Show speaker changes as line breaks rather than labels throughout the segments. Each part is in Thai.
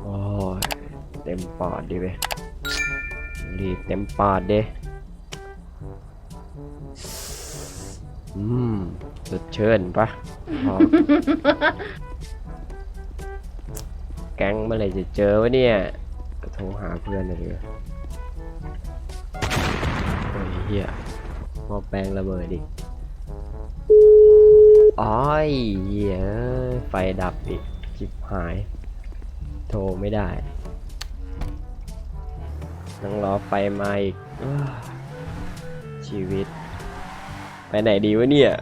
โอ้ยเต็มปอดดิเว้ยดีเต็มปอดเด้อืมสุดเชิญปะพอ แก๊งเมื่อไหร่จะเจอวะเนี่ยก็โทรหาเพื่อนเลยดีกว่าโอ้ยเฮียหมอแปลงระเบิดดิอ้อยเหี้ยไฟดับอีก จิบหาย โทรไม่ได้ต้องรอไฟมาอีกอชีวิต ไปไหนดีวะเนี่ย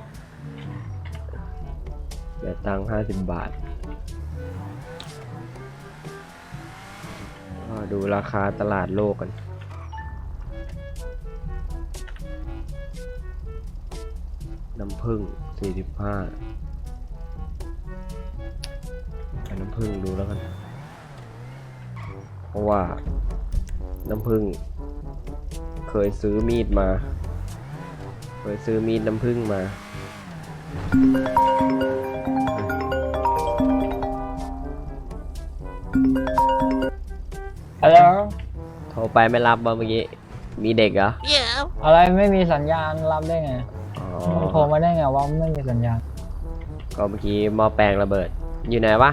เดี๋ยวตังห้าสิบบาท ก็ดูราคาตลาดโลกกันน้ำผึ้ง45ำผึ้งดูแล้วกัน เพราะว่า น้ำผึ้งเคยซื้อมีดมา เคยซื้อมีดน้ำผึ้งมา
ฮัลโหล
โทรไปไม่รับบ่เมื่อกี้ มีเด็กเหรอ
อะไรไม่มีสัญญาณรับได้ไง
อ๋อ
โทรมาได้ไงว่าไม่มีสัญญาณ
ก็เมื่อกี้หม้อแปลงระเบิด อยู่ไหนวะ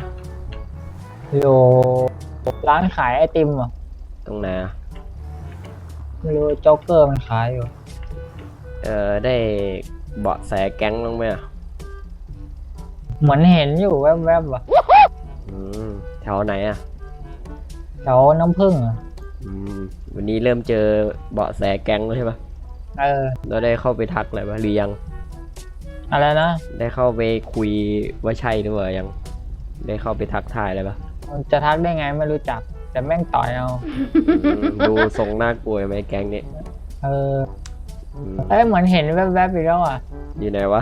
อยู่ร้านขายไอติมอะ
ตรงไหนอะ
ไม่รู้โจ๊กเกอร์มันขายอยู่
เออได้เบาะแสแก๊งลงไหมอะ
เหมือนเห็นอยู่แวบๆอะ
อืมแถวไหนอะ
แถวน้ำผึ้งอะ
อืมวันนี้เริ่มเจอเบาะแสแก๊งแล้วใช่ปะ
เออ
เราได้เข้าไปทักอะไรปะหรือยัง
อะไรนะ
ได้เข้าไปคุยว่าใช่หรือเปล่ายัง ได้เข้าไปทักทายอะไรปะ
มัน จะทักได้ไงไม่รู้จัก แต่แม่งต่อยเอา
อืมดูทรงน่ากลัวไหมแก๊งนี้
เออ
อืม
เอ้ยเหมือนเห็นแวบๆอีกแล้วอะ
อยู่ไหนวะ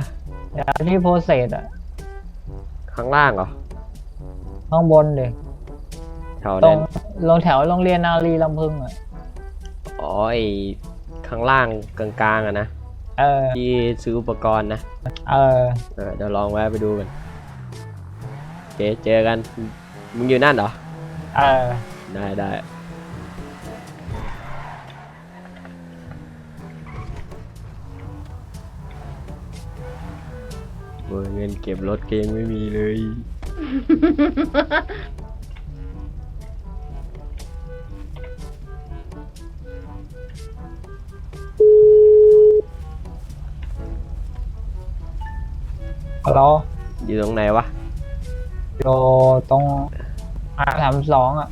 เดี๋ยวที่โพสเซสอะ
ข้างล่างเหรอ
ข้างบนเลย
แถว
ตร
นั้
ง
น
ลงแถวโรงเรียนนารีลำพึงอะ
อ๋อไอข้างล่างกลางๆอะนะ
เออ
ที่ซื้ออุปกรณ์นะ
เออ
เออเดี๋ยวลองแวะไปดูกันเจเจอกัน มึงอยู่นั่นเหรอ
เออ
ได้ได้เบอร์เงินเก็บรถเกยังไม่มีเลย
ฮัลโหล
อยู่ตรงไหนวะ
อยู่ตรง อาสามสองอะ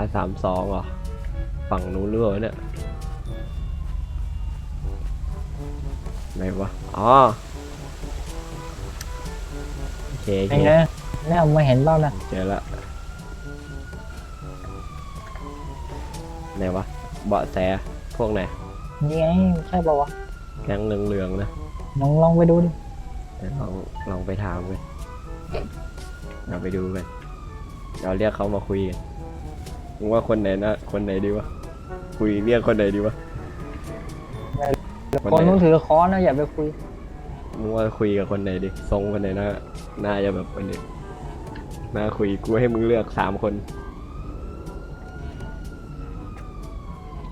R สามสองเหรอ ฝั่งนู้นหรือเปล่าเนี่ยไหนวะ อ๋อ โอเคโอ
ไอ้
เค
เนี่ยเนี่ยไม่เห็นเบ้านะ
เจอละไหนวะ เบาะแส พวกไหน
นี่ไงใช่ป่าวะ
แก๊งเหลืองๆนะ
ลองลองไปดูดิ
เดี๋ยวลองลองไปถามกันเราไปดูกัน เราเรียกเขามาคุยกันมึงว่าคนไหนนะคนไหนดีวะคุยเรียกคนไหนดีวะ
คนนู้นถือค้อนนะอย่าไปคุย
มึงว่าคุยกับคนไหนดิทรงคนไหนน่าน่าจะแบบคนนี้น่าคุยกูให้มึงเลือกสามคน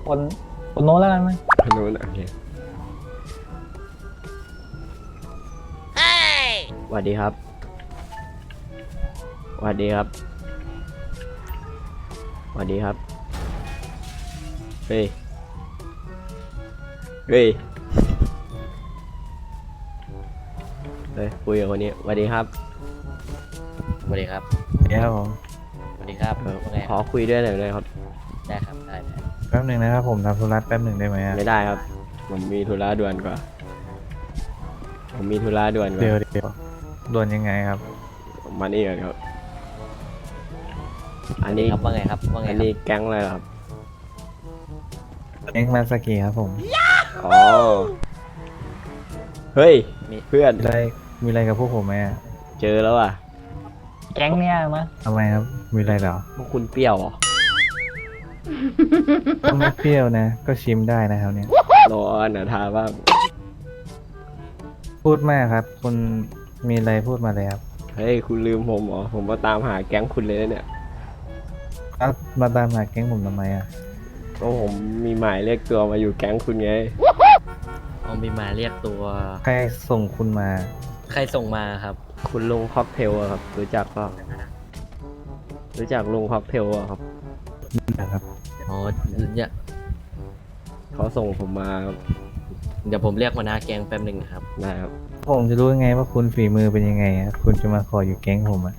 คนคนโน้นแล้วกันไหม
คนนู้นโอเคสวัสดีครับสวัสดีครับ สวัสดีครับ เฮ้ย เฮ้ยเฮ้ยคุยกับคนนี้สวัสดีครับ
สวัสดีครับ
เดี๋ยวผม
สวัสดีครับ
เออ
ว่าไง
ขอคุยด้วยหน่อยได้ครับ
ได้ครับได้ได้
แป๊บหนึ่งนะครับผมทำธุระแป๊บหนึ่งได้ไหมอะ
ไม่ได้ครับ ผมมีธุระด่วนกว่า ผมมีธุระด่วนกว่า
เดี๋ยวเดี๋ยวด่วนยังไงครับ
มานี่ก่อนครับ อันนี้
ครับว่าไงครับว่าไง
อัน
ครับ
นี้แก๊งอะไรเหรอครับ
เอ็กมาสกีครับผม
อ๋อ เฮ้ยเพื่อน
มีอะไรมีอะไรกับพวกผมไหมอะ
เจอแล้วอะ
แก๊งเนี่ยนะ
ทำไมครับ มีอะไรเหรอ
พวกคุณเปรี้ยวเหรอ
ก็ไม่เปรี้ยวนะ ก็ชิมได้นะครับเนี่ย
ร้อนอะทาบ้าง
พูดมากครับ คุณมีอะไรพูดมาเลยครับ
เฮ้ย คุณลืมผมเหรอ ผมมาตามหาแก๊งคุณเลยนะเนี่ย
ครับมาตามหาแก๊งผมทำไมอะ
ก็ผมมีหมายเรียกตัวมาอยู่แก๊งคุณไง
เอามีมาเรียกตัว
ใครส่งคุณมา
ใครส่งมาครับ
คุณลุงค็อกเทลอะครับ รู้จักเปล่ารู้จักลุงค็อกเทลอะครับ
นะครับ
อ๋อเนี่ย
เขาส่งผมมาครับ
เดี๋ยวผมเรียกหัวหน้าแก๊งแป๊บหนึ่งนะครับ
นะครับ
ผมจะรู้ยังไงว่าคุณฝีมือเป็นยังไงอะคุณจะมาขออยู่แก๊งผมอะ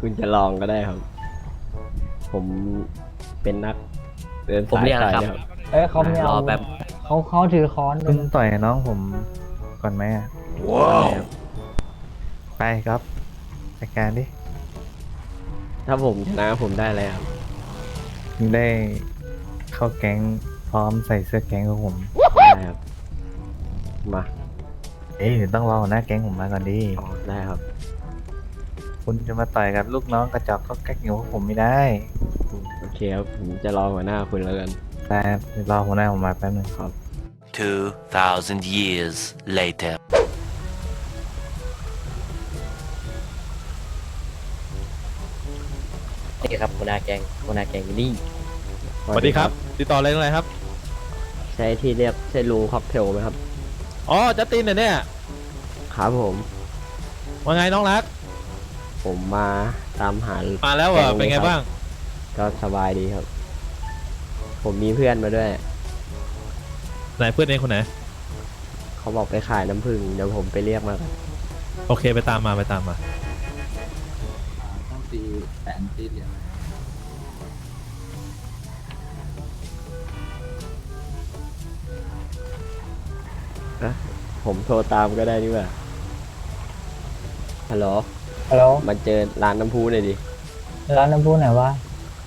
คุณจะลองก็ได้ครับ ผมเป็นนักเดิน
ผม
สาย
เรียกแล้ว
สาย
ครับ
เนี่ยครับ
เอ้ยเขาไม่
ร
เอา
อแป๊บ
เขาเขาถือค้อน
คุณต่อยน้องผมก่อนไหมอะ
ได้ครับ
ไปครับจัดการดิ
ถ้าผมชนะผมได้อะไรครับ
คุณได้เข้าแก๊งพร้อมใส่เสื้อแก๊งของผม
ได้ครับมา
เอ้ยเดี๋ยวต้องรอหัวหน้าแก๊งผมมาก่อนดิ
อ๋อได้ครับ
คุณจะมาต่อยกับลูกน้องกระจอกก็แก๊กอยู่กับผมไม่ได้
โอเคครับผมจะรอหัวหน้าคุณแล้วกัน
แต่เดี๋ยวรอหัวหน้าผมมาแป๊บนึง
ครับ
2,000 years later.
นี่ครับหัวหน้าแก๊งหัวหน้าแก๊งอยู่นี่
สวัสดีครับ ติดต่ออะไรอะไรครับ
ใช่ที่เรียกใช่ลุงค็อกเทลไหมครับ
อ๋อจัสตินเหรอเนี่ย
ครับผม
ว่าไงน้องรัก
ผมมาตามหา
มาแล้วเหรอ
แก๊ง
เป็นไง
ครับ
บ้าง
ก็สบายดีครับ ผมมีเพื่อนมาด้วย
ไหนเพื่อนเองคนไหน
เขาบอกไปขายน้ำผึ้งเดี๋ยวผมไปเรียกมาก่อน
โอเคไปตามมาไปตามมา
ต้องตีแสนตีเหรียญ
ผมโทรตามก็ได้นี่หว่าฮัลโหล
ฮัลโหล
มาเจอร้านน้ำพุหน่อยดิ
ร้านน้ำพุไหนวะ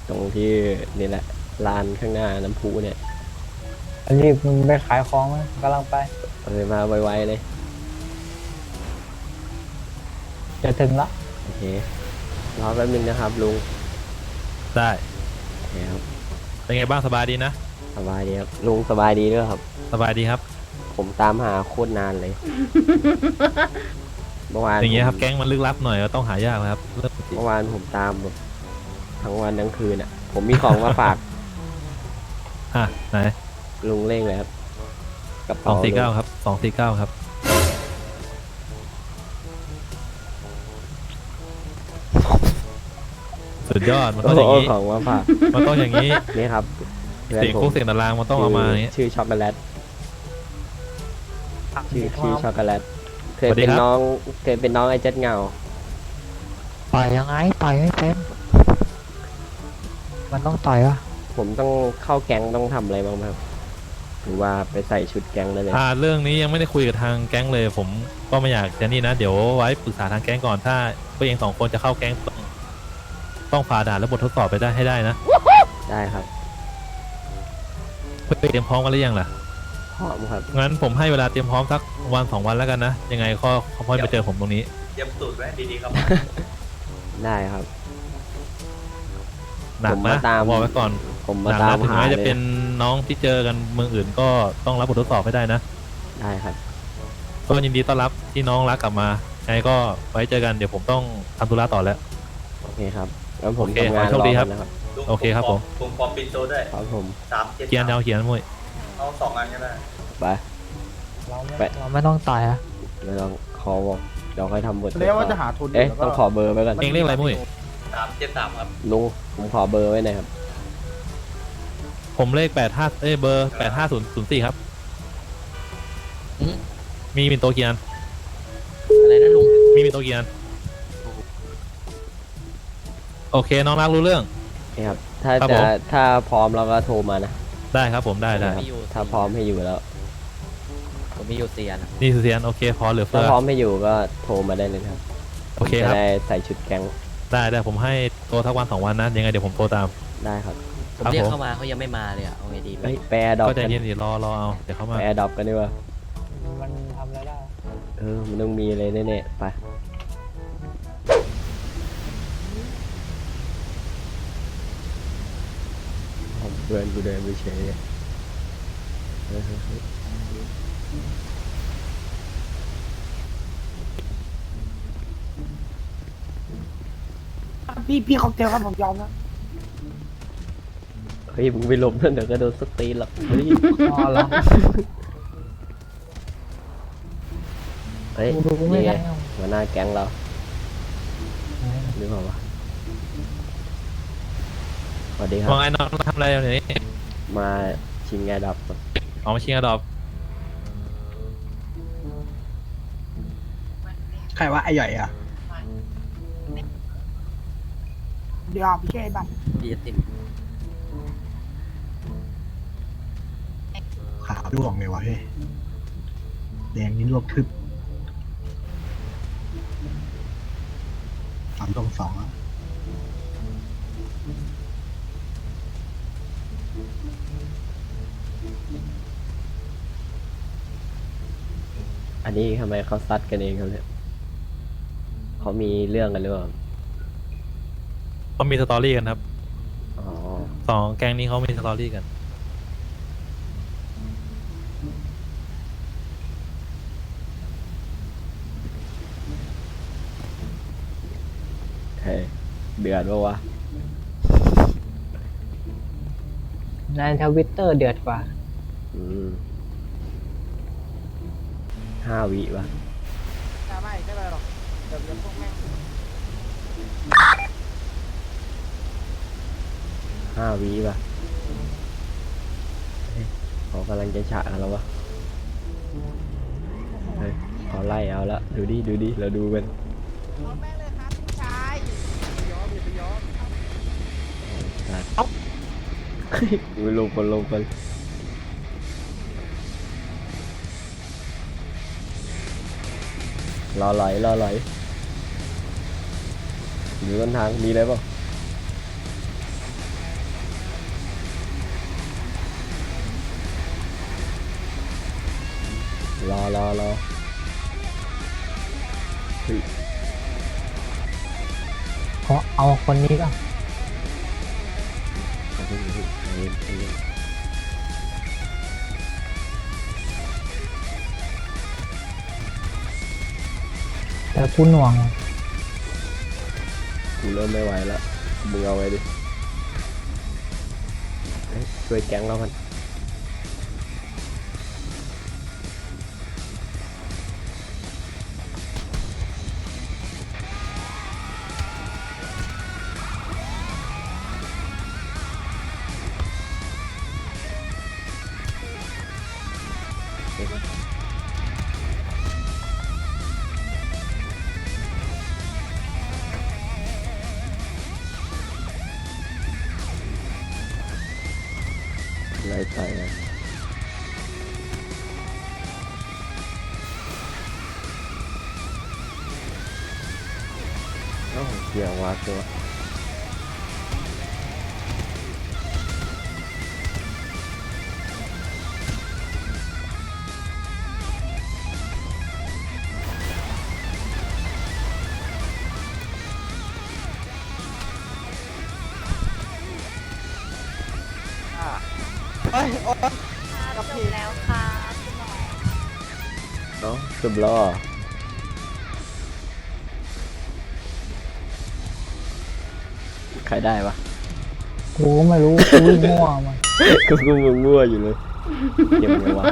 ตรงที่นี่แหละร้านข้างหน้าน้ำพุเนี่ย
รีบมึงไปขายของมั้ยกำลังไป
เออมาไวๆเลย
จะถึงละ
โอเค รอแป๊บนึงนะครับลุง
ได้
โอเคครับ
เป็นไงบ้างสบายดีนะ
สบายดีครับลุงสบายดีด้วยครับ
สบายดีครับ
ผมตามหาโคตรนานเลย เมื่อวาน
อย่างเงี้ยครับ
ผม
แก๊งมันลึกลับหน่อยก็ต้องหายากนะครับเริ่ม
เมื่อวานผมตามแบบทั้งวันทั้งคืนอะ ผมมีของมาฝาก
อะไหน
ลุงเร่งเลยครับกระ
สอ
เป๋าง
สี่เก้า
ลุง
ครับสองสี่เก้าครับสุดยอดมัน
โอ้
ต้องอย่าง
โห
นี้
ของมาฝาก
มันต้องอย่างนี้
นี่ครับพื่อน
เสียง
ผม
คุกเสียงตารางมันต้องเอามาอย่างนี้
ชื่อช็อกโกแลตชื่อชื่อช็อกโกแลต เคย
สวัสดี
เป็น
ครับ
น้องเคยเป็นน้องไอ้เจ็ดเงา
ต่อยยังไงต่อยไม่เป็นมันต้องต่อยวะ
ผมต้องเข้าแก๊งต้องทำอะไรบ้างไหมครับหรือว่าไปใส่ชุดแก๊งได้เลย
อ่าเรื่องนี้ยังไม่ได้คุยกับทางแก๊งเลย ผมก็ไม่อยากจะนี่นะ เดี๋ยวไว้ปรึกษาทางแก๊งก่อนถ้าพวกเองสองคนจะเข้าแก๊งต้องต้องผ่าด่านและบททดสอบไปได้ให้ได้นะ
ได้ครับ
เพื่อเตรียมพร้อมกันหรือยังล่ะ
พร้อมครับ
งั้นผมให้เวลาเตรียมพร้อมสักวันสองวันแล้วกันนะ ยังไงก็ค่อยมาเจอผมตรงนี้
ได้ครับ
หนัก
ผมมา
นะ
ตาม
บอกไว้ก่อน
ผม
ห
มา
นัก
ตาม
นะถึง
หา
แม้
เล
จะ
ย
เป็นน้องที่เจอกันเมืองอื่นก็ต้องรับบททดสอบให้ได้นะ
ได้ครับ
ก็ยินดีต้อนรับที่น้องรักกลับมายังไงก็ไว้เจอกันเดี๋ยวผมต้องทำธุระต่อแล้ว
โอเคครับแล้วผม
โอเค
ทำงาน
ขอให้โชคดีครับ
อกันนะครับ
โอเคครับผม
ผมพอปินโตด้วย
ครับผม
สามเจ็ด
เกียน
สาม
ยาวเขียนมวย
เอาสองอันก็ได้
ไป
เราไม่
ไป
เราไม่ต้องต่อยอะ
ไม่ต้องขอบอกเดี๋ยวค่อยทำบท
เรียกว่าจะหาทุน
เอ๊ะ
แล้วก็
ต้องขอเบอร์ไว้ก่อน
เองเรียกอะไรมุ้ย
สามเจ็ดสามครับ
ลุงผมขอเบอร์ไว้หน่อยครับ
ผมเลขแปดห้าเอ้ยเบอร์แปดห้าศูนย์ศูนย์สี่ครับ
อืม
มีมินโตเกียน
อะไรนะลุง
มีมินโตเกียนโอเคน้องรักรู้เรื่อง
นี่ครับ ถ้า
ครับ
จะ
ผม
ถ้าพร้อมเราก็โทรมานะ
ได้ครับผมได้ได้
ครับถ้าพร้อมให้อยู่แล้ว
ผมมีอยู่เซียนอะ
นี่คือเซียนโอเคพอเหลือ
ถ้า
เฟือ
พร้อมให้อยู่ก็โทรมาได้เลยครับ
โอเคครับ
จะได้ใส่ชุดแก๊ง
ได้ได้ผมให้โทรทักวันสองวันนะยังไงเดี๋ยวผมโทรตาม
ได้ครับ
ผม
ครับ
เรียก
ผม
เข้ามาเขายังไม่มาเลยอะเอาไงดี
เฮ้ยไปแอร์ดรอป
ก็ใจ
กัน
เย็นดิรอรอเอาเดี๋ยวเขามา
ไปแอร์ดรอปกันดีกว่า
มันทำอะไรได้
เออมันต้องมีอะไรแน่ๆไป พื่อนกูเดินไปเฉยเลยเฮ้ยเฮ้ยเฮ้ย
พี่พี่ค็อกเทลครับผมยอมนะ
เฮ้ยมึงไปหลบนั่นเดี๋ยวก็โดนสตีนหรอกเฮ้ย
อ๋อเหรอ
เฮ้ย
ดูดูไม่
นี่ไง
ได้
หัวหน้าแก๊งเราหรือเปล่าวะ สวัสดีครั
ว่า
บ
ไงน้องทำอะไรอยู่นี่
มาชิงไงดับครับ
ออกมาชิงกระดอบ
ใครว่าไอ้ใหญ่อะเดี๋ยวพี่แค่บัตร
พี่จะติด
ขาวดวงเลยวะเฮ้ยแดงนี่ลวกทึบสามตรงสองแล้
อันนี้ทำไมเขาซัดกันเองครับเนี่ยเขามีเรื่องกันหรือเปล่า
เขามีสตอรี่กันครับ
อ๋อ
สองแก๊งนี้เขามีสตอรี่กัน
เฮ้ยเดือดปะวะ
ในทวิตเตอร์เดือดกว่า
อืม ห้าวิปะ
ไม่ไม่เป็นไรหรอกเดี๋ยวเดี๋ยวพวกแม่ง
ห้าวิปะเฮ้ยเขากำลังจะฉะกันแล้ววะเฮ้ยเขาไล่เอาละดูดิดูดิเราดูกัน
เอาแม่งเลยครับพี่ชายยอมอย่าไปยอม
เอาลงคนลงคน รอไหลรอไหลอยู่ต้นทางมีอะไรเปล่าๆรอรอรอเฮ้ย
เขาเอาคนนี้ก็ แต่ผู้หน่วง
กูเริ่มไม่ไหวแล้วมึงเอาไว้ดิเฮ้ยช่วยแก๊งเรามัน เอ้าเกี่ยววาตัว
กับพี่
แล้วค่ะคุณหมอ
เอ้าสุดล้อ ใครได้ปะ
กูก็ไม่รู้กูวิ่งมั่วมา
ก็กูมึงมั่วอยู่เลยเก็บไงวะ